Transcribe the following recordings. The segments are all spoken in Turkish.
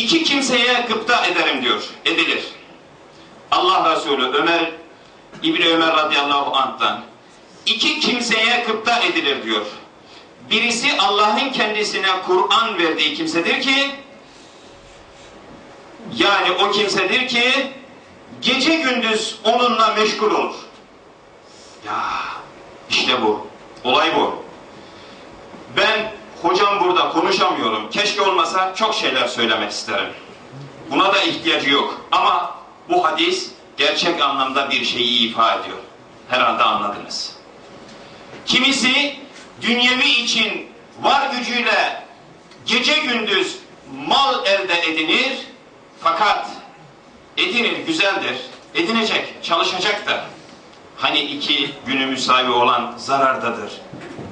İki kimseye gıpta ederim diyor. Edilir. Allah Resulü Ömer İbni Ömer radıyallahu anh'tan iki kimseye gıpta edilir diyor. Birisi Allah'ın kendisine Kur'an verdiği kimsedir ki yani o kimsedir ki gece gündüz onunla meşgul olur. Ya işte bu. Olay bu. Ben hocam burada konuşamıyorum. Keşke olmasa çok şeyler söylemek isterim. Buna da ihtiyacı yok. Ama bu hadis gerçek anlamda bir şeyi ifade ediyor. Herhalde anladınız. Kimisi dünyevi için var gücüyle gece gündüz mal elde edinir fakat edinir güzeldir. Edinecek, çalışacak da. Hani iki günü müsavi olan zarardadır.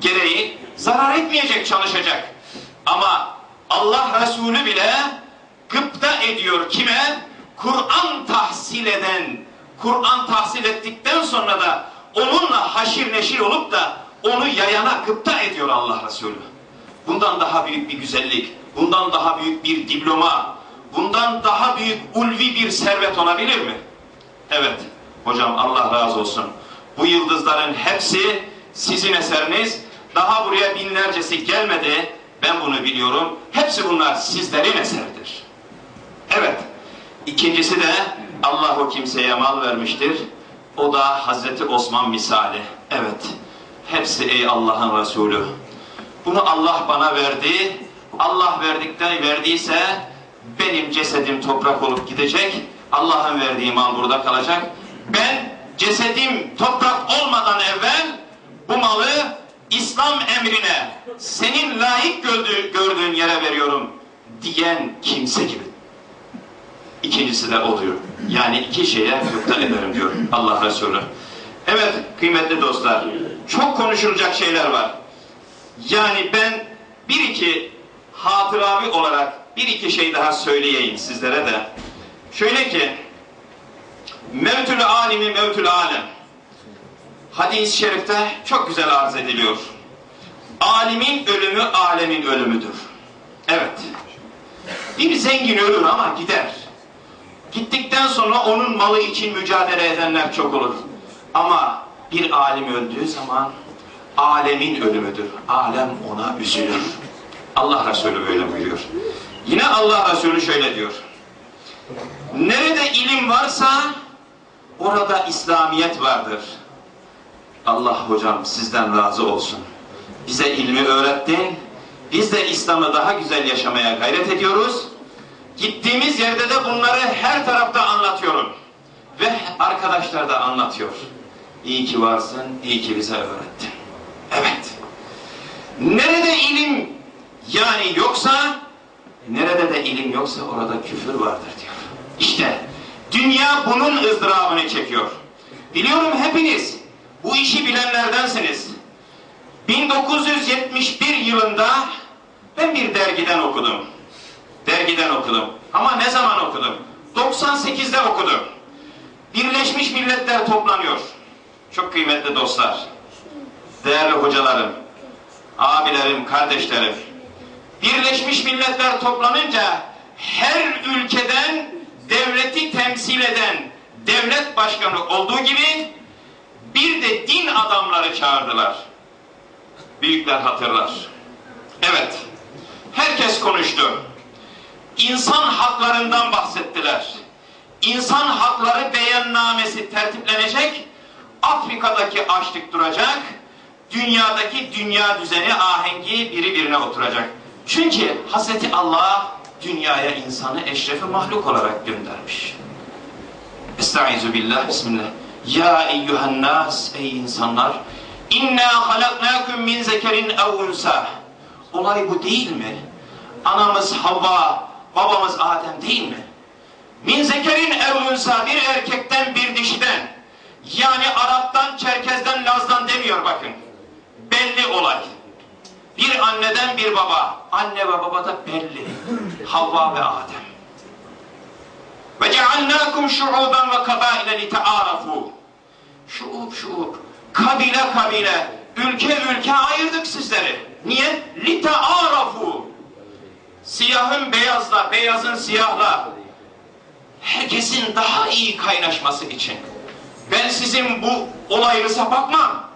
Gereği zarar etmeyecek, çalışacak. Ama Allah Resulü bile gıpta ediyor kime? Kur'an tahsil eden, Kur'an tahsil ettikten sonra da onunla haşir neşir olup da onu yayana gıpta ediyor Allah Resulü. Bundan daha büyük bir güzellik, bundan daha büyük bir diploma, bundan daha büyük ulvi bir servet olabilir mi? Evet, hocam Allah razı olsun. Bu yıldızların hepsi sizin eseriniz. Daha buraya binlercesi gelmedi. Ben bunu biliyorum. Hepsi bunlar sizlerin eseridir. Evet. İkincisi de Allah o kimseye mal vermiştir. O da Hazreti Osman misali. Evet. Hepsi ey Allah'ın Resulü. Bunu Allah bana verdi. Allah verdikten verdiyse benim cesedim toprak olup gidecek. Allah'ın verdiği mal burada kalacak. Ben cesedim toprak olmadan evvel bu malı İslam emrine senin layık gördüğün yere veriyorum diyen kimse gibi. İkincisi de oluyor. Yani iki şeye gıpta ederim diyor Allah Resulü. Evet kıymetli dostlar, çok konuşulacak şeyler var. Yani ben bir iki hatıravi olarak bir iki şey daha söyleyeyim sizlere de. Şöyle ki, mevtül alimi mevtül alem. Hadis-i şerifte çok güzel arz ediliyor. Alimin ölümü alemin ölümüdür. Evet. Bir zengin ölür ama gider. Gittikten sonra onun malı için mücadele edenler çok olur. Ama bir alim öldüğü zaman alemin ölümüdür. Alem ona üzülür. Allah Resulü böyle buyuruyor. Yine Allah Resulü şöyle diyor. Nerede ilim varsa orada İslamiyet vardır. Allah hocam sizden razı olsun. Bize ilmi öğrettin. Biz de İslam'ı daha güzel yaşamaya gayret ediyoruz. Gittiğimiz yerde de bunları her tarafta anlatıyorum. Ve arkadaşlar da anlatıyor. İyi ki varsın, iyi ki bize öğrettin. Evet. Nerede ilim yani yoksa, nerede de ilim yoksa orada küfür vardır diyor. İşte dünya bunun ızdırabını çekiyor. Biliyorum hepiniz bu işi bilenlerdensiniz. 1971 yılında ben bir dergiden okudum. Dergiden okudum. Ama ne zaman okudum? 98'de okudum. Birleşmiş Milletler toplanıyor. Çok kıymetli dostlar. Değerli hocalarım, abilerim, kardeşlerim. Birleşmiş Milletler toplanınca her ülkeden devleti temsil eden devlet başkanı olduğu gibi bir de din adamları çağırdılar. Büyükler hatırlar. Evet. Herkes konuştu. İnsan haklarından bahsettiler. İnsan hakları beyannamesi tertiplenecek. Afrika'daki açlık duracak. Dünyadaki dünya düzeni ahengi biri birine oturacak. Çünkü Hazreti Allah dünyaya insanı eşrefi mahluk olarak göndermiş. Estaizu billah, bismillah. Ya eyyühen nas, ey insanlar. İnna halaknakum min zekerin ev unsa. Olay bu değil mi? Anamız Havva, babamız Adem değil mi? Min zekerin ev unsa, bir erkekten bir dişiden. Yani Arap'tan, Çerkez'den, Laz'dan demiyor bakın. Belli olay. Bir anneden bir baba. Anne ve baba da belli. Havva ve Adem. Ve cealnâkum şu'uben ve kabâile li te'ârafû. Şuub şuub. Kabile kabile. Ülke ülke ayırdık sizleri. Niye? Li te'ârafû. siyahın beyazla, beyazın siyahla, herkesin daha iyi kaynaşması için. Ben sizin bu olayınıza bakmam.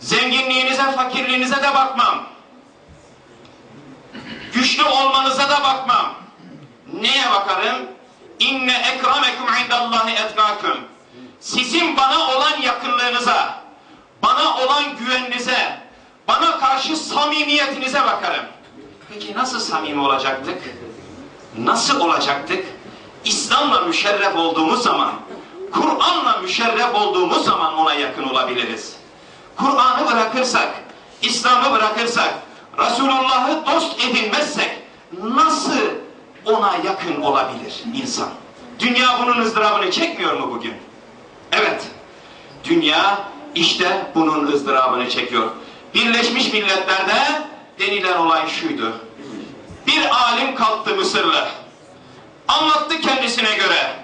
Zenginliğinize, fakirliğinize de bakmam. Güçlü olmanıza da bakmam. Neye bakarım? İnne ekremekum indallahi etkâküm. Sizin bana olan yakınlığınıza, bana olan güveninize, bana karşı samimiyetinize bakarım. Peki nasıl samimi olacaktık? Nasıl olacaktık? İslam'la müşerref olduğumuz zaman, Kur'an'la müşerref olduğumuz zaman ona yakın olabiliriz. Kur'an'ı bırakırsak, İslam'ı bırakırsak, Resulullah'ı dost edinmezsek nasıl ona yakın olabilir insan? Dünya bunun ızdırabını çekmiyor mu bugün? Evet. Dünya işte bunun ızdırabını çekiyor. Birleşmiş Milletler'de denilen olay şuydu. Bir alim kalktı Mısırlı. Anlattı kendisine göre.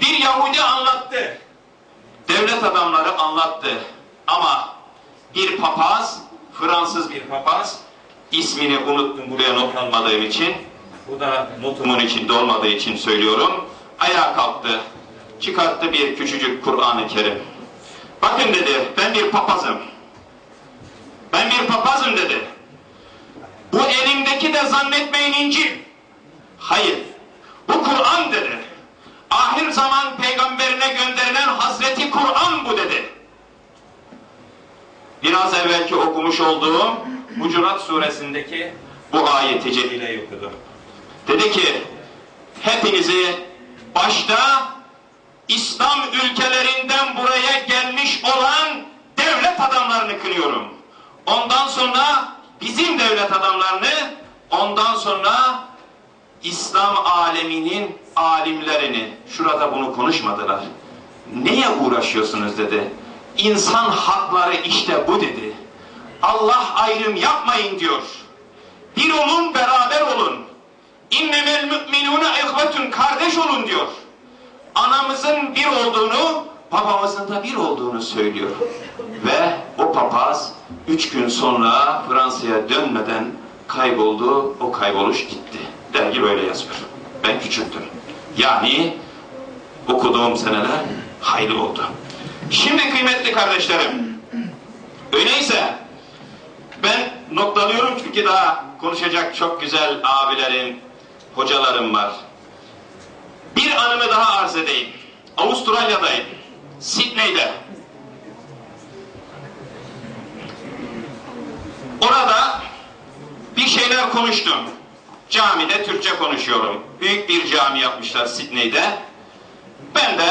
Bir Yahudi anlattı. Devlet adamları anlattı. Ama bir papaz, Fransız bir papaz, ismini unuttum buraya notlanmadığım için, bu da notumun içinde olmadığı için söylüyorum, ayağa kalktı, çıkarttı bir küçücük Kur'an-ı Kerim. Bakın dedi, ben bir papazım. Ben bir papazım dedi. Bu elimdeki de zannetmeyin İncil. Hayır, bu Kur'an dedi. Ahir zaman peygamberine gönderilen Hazreti Kur'an bu dedi. Biraz evvelki okumuş olduğum Hucurat suresindeki bu ayeti celileyi okudu. Dedi ki, hepinizi başta İslam ülkelerinden buraya gelmiş olan devlet adamlarını kınıyorum. Ondan sonra bizim devlet adamlarını, ondan sonra İslam aleminin alimlerini, şurada bunu konuşmadılar. Neye uğraşıyorsunuz dedi. İnsan hakları işte bu dedi. Allah ayrım yapmayın diyor. Bir olun beraber olun. İnnemel müminune ihvetun kardeş olun diyor. Anamızın bir olduğunu, babamızın da bir olduğunu söylüyor. Ve o papaz üç gün sonra Fransa'ya dönmeden kayboldu, o kayboluş gitti. Dergi böyle yazıyor. Ben küçüktüm. Yani okuduğum seneler hayli oldu. Şimdi kıymetli kardeşlerim, öyleyse ben noktalıyorum çünkü daha konuşacak çok güzel abilerim, hocalarım var. Bir anımı daha arz edeyim. Avustralya'dayım. Sydney'de. Orada bir şeyler konuştum. Camide Türkçe konuşuyorum. Büyük bir cami yapmışlar Sydney'de. Ben de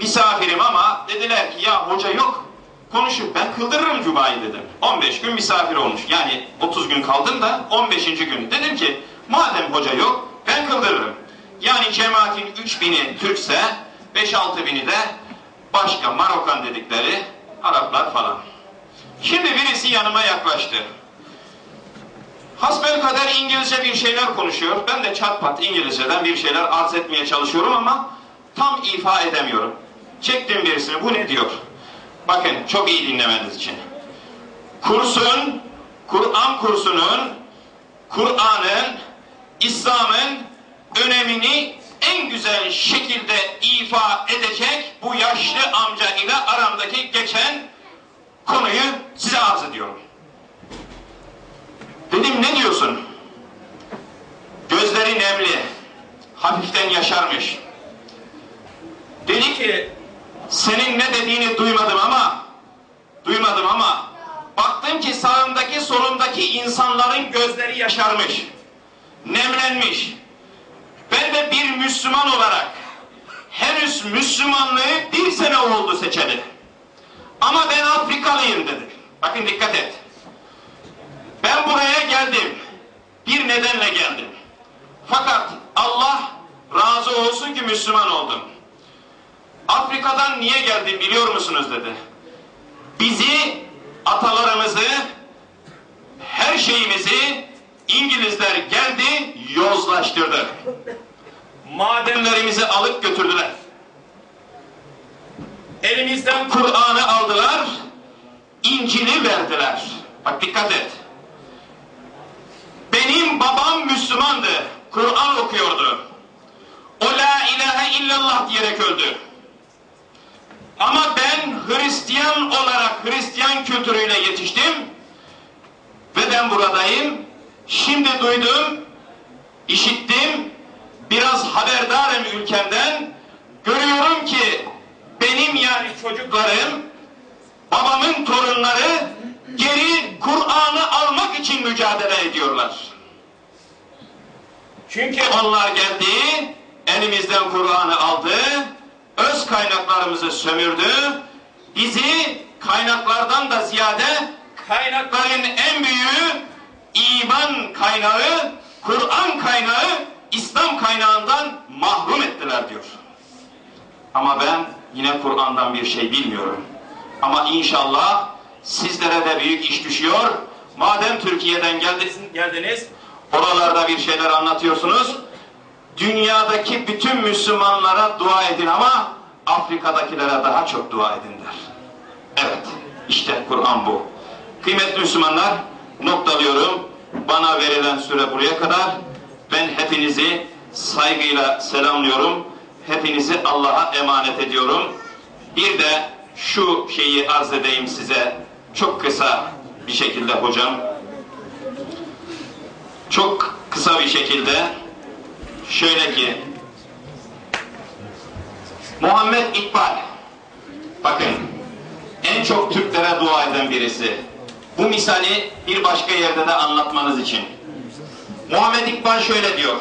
misafirim ama dediler ki ya hoca yok konuşup ben kıldırırım Cuma'yı dedim. 15 gün misafir olmuş. Yani 30 gün kaldım da 15. gün. Dedim ki madem hoca yok ben kıldırırım. Yani cemaatin 3 bini Türkse 5-6 bini de başka Marokan dedikleri Araplar falan. Şimdi birisi yanıma yaklaştı. Hasbel kader İngilizce bir şeyler konuşuyor. Ben de çat pat İngilizceden bir şeyler arz etmeye çalışıyorum ama tam ifa edemiyorum. Çektim birisini. Bu ne diyor? Bakın çok iyi dinlemeniz için. Kursun, Kur'an kursunun, Kur'an'ın, İslam'ın önemini en güzel şekilde ifa edecek bu yaşlı amca ile aramdaki geçen konuyu size arz ediyorum. Dedim ne diyorsun? Gözleri nemli, hafiften yaşarmış. Dedi ki senin ne dediğini duymadım ama duymadım ama baktım ki sağımdaki solumdaki insanların gözleri yaşarmış. Nemlenmiş. Ben de bir Müslüman olarak henüz Müslümanlığı bir seçeli. Ama ben Afrikalıyım dedi. Bakın dikkat et. Ben buraya geldim. Bir nedenle geldim. Fakat Allah razı olsun ki Müslüman oldum. Afrika'dan niye geldim biliyor musunuz dedi. Bizi, atalarımızı, her şeyimizi İngilizler geldi, yozlaştırdı. Madenlerimizi alıp götürdüler. Elimizden Kur'an'ı aldılar, İncil'i verdiler. Bak dikkat et. Benim babam Müslümandı. Kur'an okuyordu. O la ilahe illallah diyerek öldü. Ama ben Hristiyan olarak Hristiyan kültürüyle yetiştim. Ve ben buradayım. Şimdi duydum, işittim, biraz haberdarım ülkemden. Görüyorum ki benim yani çocuklarım, babamın torunları geri Kur'an'ı almak için mücadele ediyorlar. Çünkü onlar geldi, elimizden Kur'an'ı aldı, öz kaynaklarımızı sömürdü, bizi kaynaklardan da ziyade kaynakların en büyüğü iman kaynağı, Kur'an kaynağı, İslam kaynağından mahrum ettiler diyor. Ama ben yine Kur'an'dan bir şey bilmiyorum. Ama inşallah sizlere de büyük iş düşüyor. Madem Türkiye'den geldiniz, oralarda bir şeyler anlatıyorsunuz. Dünyadaki bütün Müslümanlara dua edin ama Afrika'dakilere daha çok dua edin der. Evet, işte Kur'an bu. Kıymetli Müslümanlar, noktalıyorum. Bana verilen süre buraya kadar. Ben hepinizi saygıyla selamlıyorum. Hepinizi Allah'a emanet ediyorum. Bir de şu şeyi arz edeyim size çok kısa bir şekilde hocam. Çok kısa bir şekilde şöyle ki Muhammed İkbal bakın en çok Türklere dua eden birisi. Bu misali bir başka yerde de anlatmanız için. Muhammed İkbal şöyle diyor.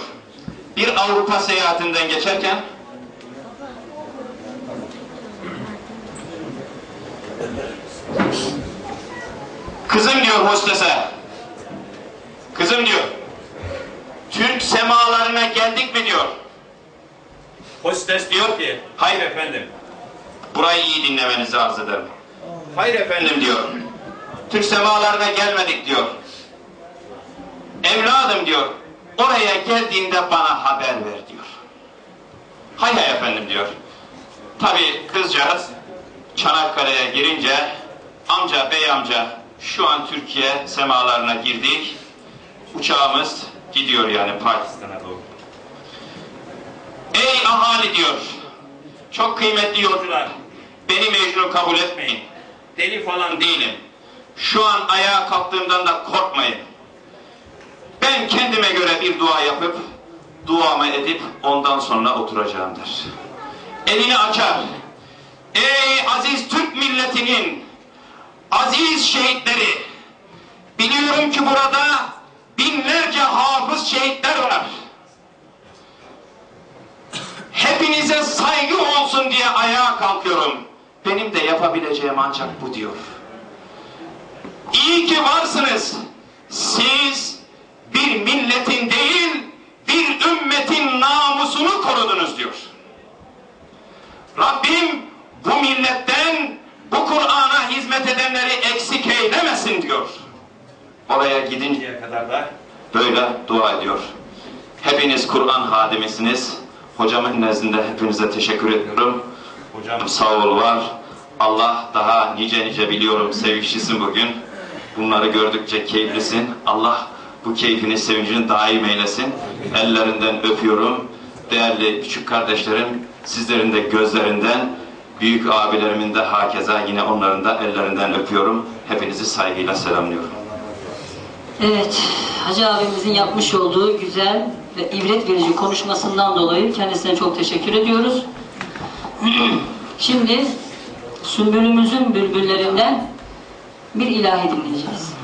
Bir Avrupa seyahatinden geçerken Kızım diyor hostese. Kızım diyor. Türk semalarına geldik mi diyor. Hostes diyor ki, hayır efendim. Burayı iyi dinlemenizi arz ederim. Hayır efendim diyor. Türk semalarına gelmedik diyor. Evladım diyor. Oraya geldiğinde bana haber ver diyor. Hay hay efendim diyor. Tabi kızcağız Çanakkale'ye girince amca bey amca şu an Türkiye semalarına girdik. Uçağımız gidiyor yani Pakistan'a doğru. Ey ahali diyor. Çok kıymetli yolcular. Beni mecnun kabul etmeyin. Deli falan değilim. Şu an ayağa kalktığımdan da korkmayın. Ben kendime göre bir dua yapıp duamı edip ondan sonra oturacağım der. Elini açar. Ey aziz Türk milletinin aziz şehitleri biliyorum ki burada binlerce hafız şehitler var. Hepinize saygı olsun diye ayağa kalkıyorum. Benim de yapabileceğim ancak bu diyor. İyi ki varsınız. Siz bir milletin değil, bir ümmetin namusunu korudunuz diyor. Rabbim bu milletten bu Kur'an'a hizmet edenleri eksik eylemesin diyor. Oraya gidinceye kadar da böyle dua ediyor. Hepiniz Kur'an hadimisiniz. Hocamın nezdinde hepinize teşekkür ediyorum. Hocam sağ ol var. Allah daha nice nice biliyorum sevişlisin bugün. Bunları gördükçe keyiflisin. Allah bu keyfini, sevincini daim eylesin. Ellerinden öpüyorum. Değerli küçük kardeşlerim, sizlerin de gözlerinden, büyük abilerimin de hakeza yine onların da ellerinden öpüyorum. Hepinizi saygıyla selamlıyorum. Evet, Hacı abimizin yapmış olduğu güzel ve ibret verici konuşmasından dolayı kendisine çok teşekkür ediyoruz. Şimdi Sümbülümüzün bülbüllerinden bir ilahi dinleyeceğiz.